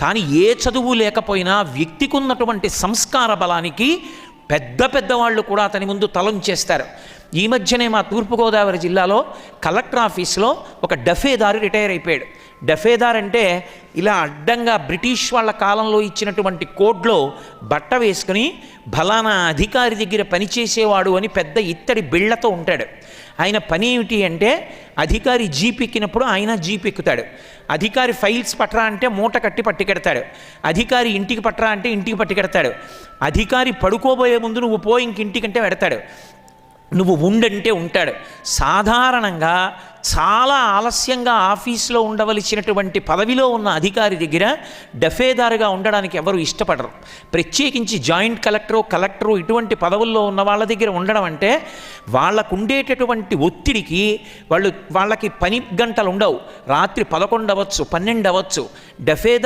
కానీ ఏ చదువు లేకపోయినా వ్యక్తికి ఉన్నటువంటి సంస్కార బలానికి పెద్ద పెద్దవాళ్ళు కూడా అతని ముందు తలంచేస్తారు ఈ మధ్యనే మా తూర్పుగోదావరి జిల్లాలో కలెక్టర్ ఆఫీస్లో ఒక డఫేదారు రిటైర్ అయిపోయాడు. డఫేదార్ అంటే ఇలా అడ్డంగా బ్రిటిష్ వాళ్ళ కాలంలో ఇచ్చినటువంటి కోడ్లో బట్ట వేసుకుని బలానా అధికారి దగ్గర పనిచేసేవాడు అని పెద్ద ఇత్తడి బిళ్ళతో ఉంటాడు. ఆయన పని ఏమిటి అంటే అధికారి జీప్ ఎక్కినప్పుడు ఆయన జీప్ ఎక్కుతాడు. అధికారి ఫైల్స్ పట్టరా అంటే మూట కట్టి పట్టుకెడతాడు అధికారి ఇంటికి పట్టరా అంటే ఇంటికి పట్టుకెడతాడు అధికారి పడుకోబోయే ముందు నువ్వు పో ఇంక ఇంటికంటే పెడతాడు. నువ్వు ఉండంటే ఉంటాడు. సాధారణంగా చాలా ఆలస్యంగా ఆఫీస్లో ఉండవలసినటువంటి పదవిలో ఉన్న అధికారి దగ్గర డఫేదారుగా ఉండడానికి ఎవరు ఇష్టపడరు. ప్రత్యేకించి జాయింట్ కలెక్టరు కలెక్టరు ఇటువంటి పదవుల్లో ఉన్న వాళ్ళ దగ్గర ఉండడం అంటే వాళ్ళకు ఉండేటటువంటి ఒత్తిడికి వాళ్ళు వాళ్ళకి పని గంటలు ఉండవు. రాత్రి పదకొండు అవ్వచ్చు పన్నెండు అవ్వచ్చు. డఫేదార్